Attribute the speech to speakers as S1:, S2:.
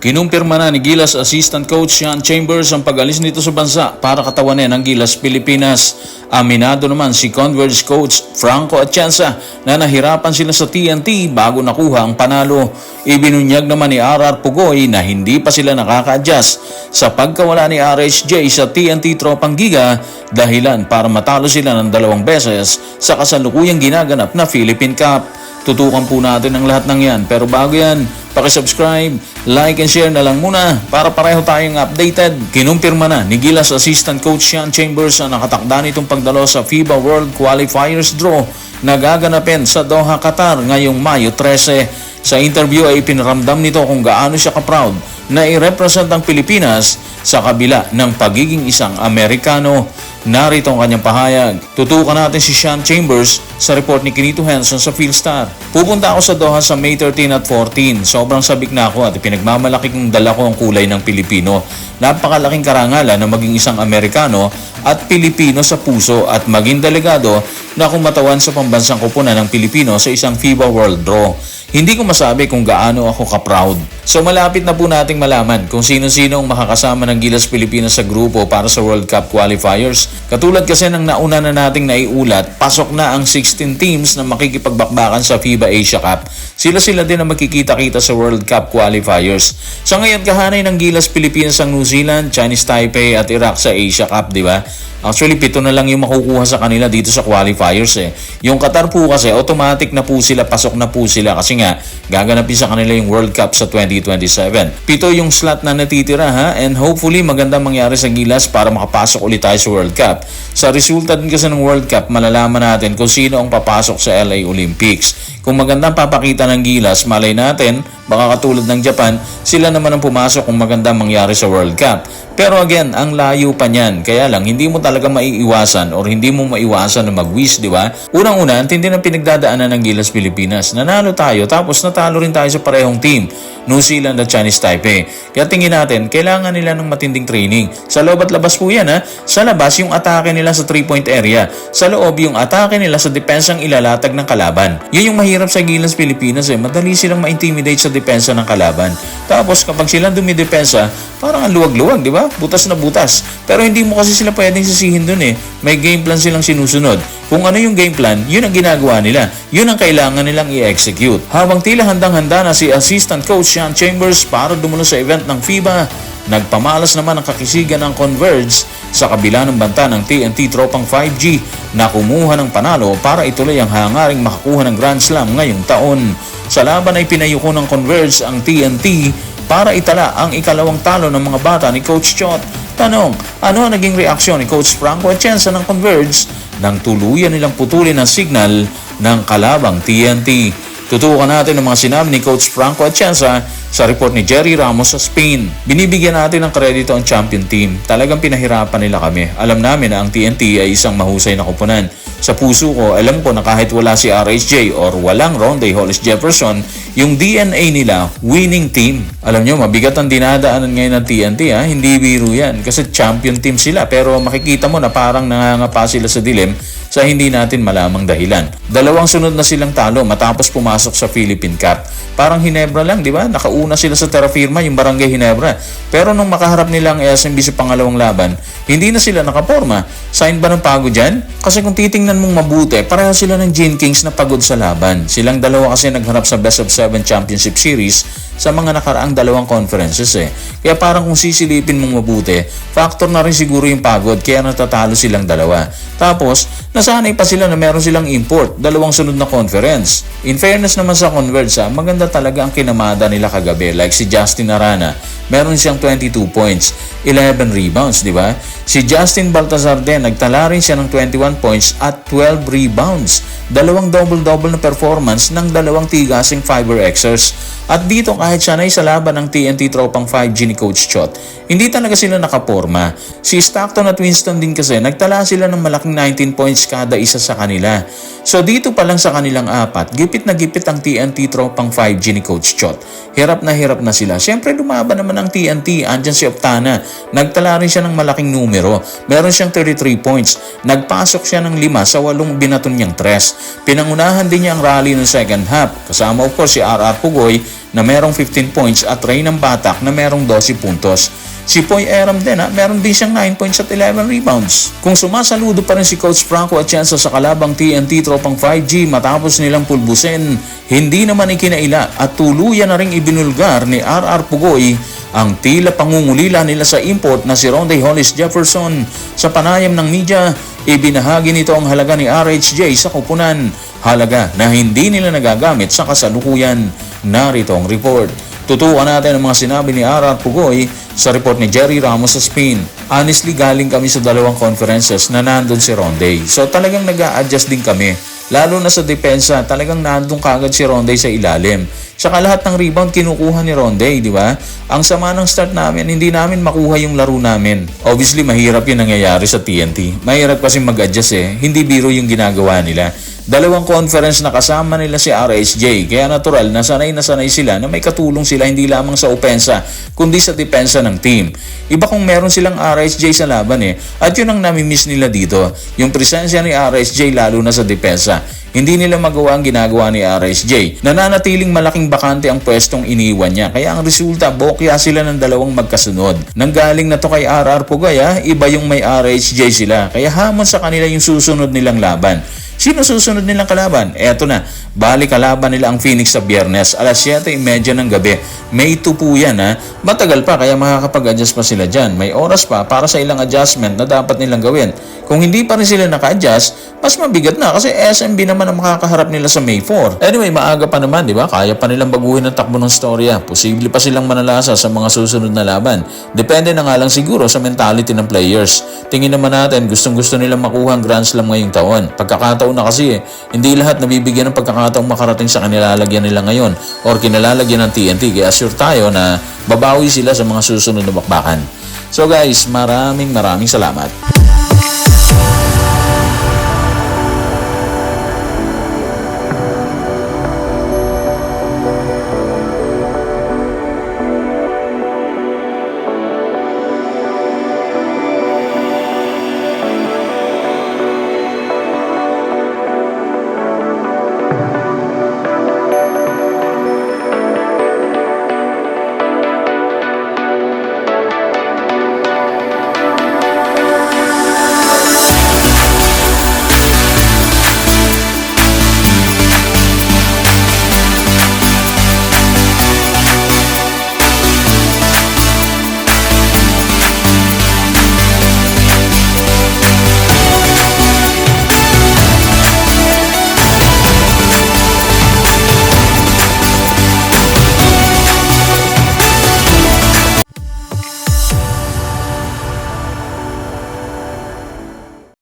S1: Kinumpirma na ni Gilas Assistant Coach Sean Chambers ang pag-alis nito sa bansa para katawanin ng Gilas Pilipinas. Aminado naman si Converge Coach Franco Atienza na nahirapan sila sa TNT bago nakuha ang panalo. Ibinunyag naman ni RR Pugoy na hindi pa sila nakaka-adjust sa pagkawala ni RHJ sa TNT Tropang Giga dahilan para matalo sila ng dalawang beses sa kasalukuyang ginaganap na Philippine Cup. Tutukan po natin ang lahat ng yan. Pero bago yan, pakisubscribe, like and share na lang muna para pareho tayong updated. Kinumpirma na ni Gilas Assistant Coach Sean Chambers ang nakatakda nitong pagdalo sa FIBA World Qualifiers Draw na gaganapin sa Doha, Qatar ngayong Mayo 13. Sa interview ay pinaramdam nito kung gaano siya ka-proud na i-represent ang Pilipinas sa kabila ng pagiging isang Amerikano. Narito ang kanyang pahayag. Tutukan natin si Sean Chambers sa report ni Kinito Henson sa Philstar. Pupunta ako sa Doha sa May 13 at 14. Sobrang sabik na ako at pinagmamalaki kong dala ko ang kulay ng Pilipino. Napakalaking karangalan na maging isang Amerikano at Pilipino sa puso at maging delegado na kumatawan sa pambansang kupunan ng Pilipino sa isang FIBA World Draw. Hindi ko masabi kung gaano ako ka-proud. So malapit na po nating malaman kung sino-sino ang makakasama ng Gilas Pilipinas sa grupo para sa World Cup qualifiers. Katulad kasi ng nauna na nating naiulat, pasok na ang 16 teams na makikipagbakbakan sa FIBA Asia Cup. Sila-sila din ang magkikita-kita sa World Cup qualifiers. Sa ngayon kahanay ng Gilas Pilipinas ang New Zealand, Chinese Taipei at Iraq sa Asia Cup, di ba? Actually, pito na lang yung makukuha sa kanila dito sa qualifiers eh. Yung Qatar po kasi, automatic na po sila, pasok na po sila kasi nga, gaganapin sa kanila yung World Cup sa 2027. Pito yung slot na natitira ha, and hopefully maganda mangyari sa Gilas para makapasok ulit tayo sa World Cup. Sa resulta din kasi ng World Cup, malalaman natin kung sino ang papasok sa LA Olympics. Kung magandang papakita ng Gilas, malay natin, baka katulad ng Japan, sila naman ang pumasok kung magandang mangyari sa World Cup. Pero again, ang layo pa niyan. Kaya lang, hindi mo talaga maiiwasan or hindi mo maiwasan na mag-wish, di ba? Unang-una, ang tindi ng pinagdadaanan ng Gilas Pilipinas. Nanalo tayo, tapos natalo rin tayo sa parehong team. New Zealand at Chinese Taipei. Kaya tingin natin, kailangan nila ng matinding training. Sa loob at labas po yan ha. Sa labas, yung atake nila sa 3-point area. Sa loob, yung atake nila sa depensang ilalatag ng kalaban. Yun yung mahirap sa Gilas Pilipinas eh. Madali silang ma-intimidate sa depensa ng kalaban. Tapos kapag sila dumidepensa, parang ang luwag-luwag, di ba? Butas na butas. Pero hindi mo kasi sila pwedeng sisihin dun eh. May game plan silang sinusunod. Kung ano yung game plan, yun ang ginagawa nila. Yun ang kailangan nilang i-execute. Habang tila handang-handa na si Assistant Coach Sean Chambers para dumulo sa event ng FIBA, nagpamalas naman ang kakisigan ng Converge sa kabila ng banta ng TNT Tropang 5G na kumuha ng panalo para ituloy ang hangaring makakuha ng Grand Slam ngayong taon. Sa laban ay pinayuko ng Converge ang TNT para itala ang ikalawang talo ng mga bata ni Coach Chot. Tanong, ano ang naging reaksyon ni Coach Franco Atienza ng Converge nang tuluyan nilang putulin ang signal ng kalabang TNT? Tutukan natin ang mga sinabi ni Coach Franco Atienza sa report ni Jerry Ramos sa Spain. Binibigyan natin ng kredito ang champion team. Talagang pinahirapan nila kami. Alam namin na ang TNT ay isang mahusay na kupunan. Sa puso ko, alam ko na kahit wala si RHJ or walang Ronde Hollis Jefferson, yung DNA nila, winning team. Alam nyo, mabigat ang dinadaanan ngayon ng TNT ha, hindi biro yan. Kasi champion team sila, pero makikita mo na parang nangangapa sila sa dilim sa hindi natin malamang dahilan. Dalawang sunod na silang talo matapos pumasok sa Philippine Cup. Parang Hinebra lang, di ba? Nakauna sila sa terra firma, yung Barangay Hinebra. Pero nung makaharap nila ang SMB sa pangalawang laban, hindi na sila nakaporma. Sign ba ng pagod dyan? Kasi kung titingnan mong mabuti, pareho sila ng Gene Kings na pagod sa laban. Silang dalawa kasi nagharap sa Best of 7 Championship Series sa mga nakaraang dalawang conferences eh. Kaya parang kung sisilipin mong mabuti, factor na rin siguro yung pagod kaya natatalo silang dalawa. Tapos, nasanay pa sila na meron silang import, dalawang sunod na conference. In fairness naman sa Converge, ah, maganda talaga ang kinamada nila kagabi. Like si Justin Arana, meron siyang 22 points, 11 rebounds, di ba? Si Justin Baltazar din, nagtala rin siya ng 21 points at 12 rebounds. Dalawang double-double na performance ng dalawang tigasing fiber Xers. At dito kahit sanay sa laban ng TNT tropang 5G ni Coach Chot, hindi talaga sila nakaporma. Si Stockton at Winston din kasi nagtala sila ng malaking 19 points kada isa sa kanila. So dito pa lang sa kanilang apat, gipit na gipit ang TNT tropang 5G ni Coach Chot. Hirap na hirap na sila. Siyempre lumaban naman ang TNT, andyan si Optana. Nagtala rin siya ng malaking numero. Meron siyang 33 points. Nagpasok siya ng lima sa walong binaton niyang tres. Pinangunahan din niya ang rally ng second half. Kasama of course si RR Pugoy na merong 15 points at Ray ng Batak na merong 12 puntos. Si Poy Eram din ha, meron din siyang 9 points at 11 rebounds. Kung sumasaludo pa rin si Coach Franco Atienza sa kalabang TNT tropang 5G matapos nilang pulbusin, hindi naman ikinaila at tuluyan na ring ibinulgar ni RR Pugoy ang tila pangungulila nila sa import na si Ronde Hollis Jefferson. Sa panayam ng media, ibinahagi nito ang halaga ni RHJ sa kupunan. Halaga na hindi nila nagagamit sa kasalukuyan. Narito ang report. Tutukan natin ang mga sinabi ni RR Pugoy sa report ni Jerry Ramos sa Spin. Honestly, galing kami sa dalawang conferences na nandun si Ronde. So talagang nag adjust din kami. Lalo na sa depensa, talagang nandun kagad si Ronde sa ilalim. Tsaka lahat ng rebound kinukuha ni Ronde, di ba? Ang sama ng start namin, hindi namin makuha yung laro namin. Obviously, mahirap yung nangyayari sa TNT. Mahirap kasi mag-adjust eh. Hindi biro yung ginagawa nila. Dalawang conference na kasama nila si RSJ, kaya natural na sanay na sanay sila na may katulong sila hindi lamang sa opensa, kundi sa depensa ng team. Iba kung meron silang RSJ sa laban eh, at yun ang namimiss nila dito, yung presensya ni RSJ lalo na sa depensa. Hindi nila magawa ang ginagawa ni RSJ. Nananatiling malaking bakante ang pwestong iniwan niya. Kaya ang resulta, bokya sila ng dalawang magkasunod. Nanggaling na to kay RR Pugaya, iba yung may RHJ sila. Kaya hamon sa kanila yung susunod nilang laban. Sino susunod nilang kalaban? Eto na, balik kalaban nila ang Phoenix sa biyernes, alas 7.30 ng gabi. May 2 po yan ha. Matagal pa kaya makakapag-adjust pa sila dyan. May oras pa para sa ilang adjustment na dapat nilang gawin. Kung hindi pa rin sila naka-adjust, mas mabigat na kasi SMB naman ang makakaharap nila sa May 4. Anyway, maaga pa naman, di ba? Kaya pa nilang baguhin ang takbo ng storya. Posible pa silang manalasa sa mga susunod na laban. Depende na nga lang siguro sa mentality ng players. Tingin naman natin, gustong gusto nilang makuha ang Grand Slam ngayong taon. Pagkakataon na kasi eh, hindi lahat nabibigyan ng pagkakataong makarating sa kanilalagyan nila ngayon or kinalalagyan ng TNT. Kaya sure tayo na babawi sila sa mga susunod na bakbakan. So guys, maraming maraming salamat.